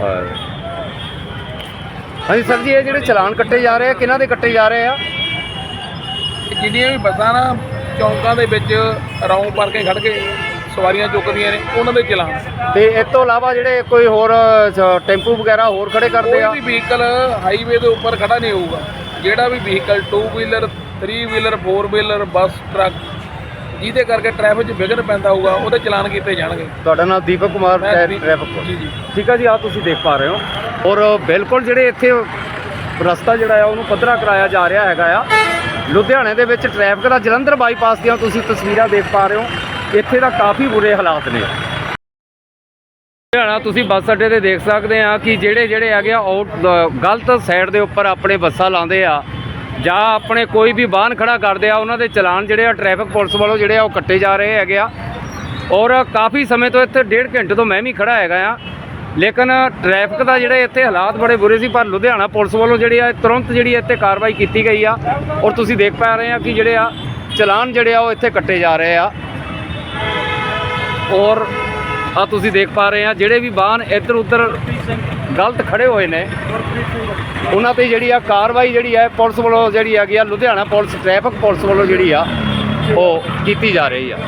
ਹਾਂਜੀ। ਸਰ ਜੀ ਇਹ ਜਿਹੜੇ ਚਲਾਨ ਕੱਟੇ ਜਾ ਰਹੇ ਆ ਕਿਹਨਾਂ ਦੇ ਕੱਟੇ ਜਾ ਰਹੇ ਆ? ਜਿੰਨੀਆਂ ਵੀ ਬੱਸਾਂ ਨਾ ਚੌਂਕਾਂ ਦੇ ਵਿੱਚ ਰੌਂਗ ਭਰ ਕੇ ਖੜ ਕੇ ਸਵਾਰੀਆਂ ਚੁੱਕਦੀਆਂ ਨੇ ਉਹਨਾਂ ਦੇ ਚਲਾਨ। ਤੇ ਇਸ ਤੋਂ ਇਲਾਵਾ ਜਿਹੜੇ ਕੋਈ ਹੋਰ ਟੈਂਪੂ ਵਗੈਰਾ ਹੋਰ ਖੜੇ ਕਰਦੇ ਕੋਈ ਆ? ਵੀ ਵਹੀਕਲ ਹਾਈਵੇ ਦੇ ਉੱਪਰ ਖੜਾ ਨਹੀਂ ਹੋਊਗਾ। ਜਿਹੜਾ ਵੀ vehicle 2 wheeler 3 wheeler 4 wheeler bus truck ਜਿਹਦੇ ਕਰਕੇ ਟ੍ਰੈਫਿਕ 'ਚ ਵਿਘਨ ਪੈਂਦਾ ਹੋਊਗਾ ਉਹਦੇ ਚਲਾਨ ਕੀਤੇ ਜਾਣਗੇ। ਤੁਹਾਡਾ ਨਾਮ ਦੀਪਕ ਕੁਮਾਰ ਮੈਂ ਟ੍ਰੈ- ਵੀ- ਟ੍ਰੈਫਿਕ ਜੀ ਜੀ। ਠੀਕ ਆ ਜੀ ਆ ਤੁਸੀਂ ਦੇਖ ਪਾ ਰਹੇ ਹੋ। ਔਰ ਬਿਲਕੁਲ ਜਿਹੜੇ ਇੱਥੇ ਰਸਤਾ ਜਿਹੜਾ ਆ ਉਹਨੂੰ ਪੱਧਰਾ ਕਰਾਇਆ ਜਾ ਰਿਹਾ ਹੈਗਾ ਆ। ਲੁਧਿਆਣੇ ਦੇ ਵਿੱਚ ਟ੍ਰੈਫਿਕ ਦਾ ਜਲੰਧਰ ਬਾਈਪਾਸ ਦੀਆਂ ਤੁਸੀਂ ਤਸਵੀਰਾਂ ਦੇਖ ਪਾ ਰਹੇ ਹੋ। ਇੱਥੇ ਦਾ ਕਾਫੀ ਬੁਰੇ ਹਾਲਾਤ ਨੇ। ਲੁਧਿਆਣਾ ਤੁਸੀਂ ਬੱਸ ਅੱਡੇ ਤੇ ਦੇਖ ਸਕਦੇ ਆ ਕਿ ਜਿਹੜੇ ਜਿਹੜੇ ਹੈਗੇ ਆ ਆਊਟ ਗਲਤ ਸਾਈਡ ਦੇ ਉੱਪਰ ਆਪਣੇ ਬੱਸਾਂ ਲਾਉਂਦੇ ਆ। ਜਾਂ ਆਪਣੇ ਕੋਈ ਵੀ ਵਾਹਨ ਖੜਾ ਕਰਦੇ ਆ, ਉਹਨਾਂ ਦੇ ਚਲਾਨ ਜਿਹੜੇ ਆ ਟ੍ਰੈਫਿਕ ਪੁਲਿਸ ਵੱਲੋਂ ਜਿਹੜੇ ਆ, ਉਹ ਕੱਟੇ ਜਾ ਰਹੇ ਹੈਗੇ ਆ। ਔਰ ਕਾਫੀ ਸਮੇਂ ਤੋਂ ਇੱਥੇ ਡੇਢ ਘੰਟੇ ਤੋਂ ਮੈਂ ਵੀ ਖੜਾ ਹੈਗਾ ਆ। ਲੇਕਿਨ ਟ੍ਰੈਫਿਕ ਦਾ ਜਿਹੜੇ ਇੱਥੇ ਹਾਲਾਤ ਬੜੇ ਬੁਰੇ ਸੀ, ਪਰ ਲੁਧਿਆਣਾ ਪੁਲਿਸ ਵੱਲੋਂ ਜਿਹੜੀ ਆ, ਤੁਰੰਤ ਜਿਹੜੀ ਇੱਥੇ ਕਾਰਵਾਈ ਕੀਤੀ ਗਈ ਆ। ਔਰ ਤੁਸੀਂ ਦੇਖ ਪਾ ਰਹੇ ਆ ਕਿ ਜਿਹੜੇ ਆ, ਚਲਾਨ ਜਿਹੜੇ ਆ, ਉਹ ਇੱਥੇ ਕੱਟੇ ਜਾ ਰਹੇ ਆ। ਔਰ ਆ ਤੁਸੀਂ ਦੇਖ ਪਾ ਰਹੇ ਆ, ਜਿਹੜੇ ਵੀ ਵਾਹਨ ਇੱਧਰ ਉੱਧਰ ਗਲਤ ਖੜੇ ਹੋਏ ਨੇ, ਉਹਨਾਂ ਤੇ ਜਿਹੜੀ ਆ ਕਾਰਵਾਈ ਜਿਹੜੀ ਆ ਪੁਲਿਸ ਵੱਲੋਂ ਜਿਹੜੀ ਹੈਗੀ ਆ, ਲੁਧਿਆਣਾ ਪੁਲਿਸ, ਟ੍ਰੈਫਿਕ ਪੁਲਿਸ ਵੱਲੋਂ ਜਿਹੜੀ ਆ, ਉਹ ਕੀਤੀ ਜਾ ਰਹੀ ਆ।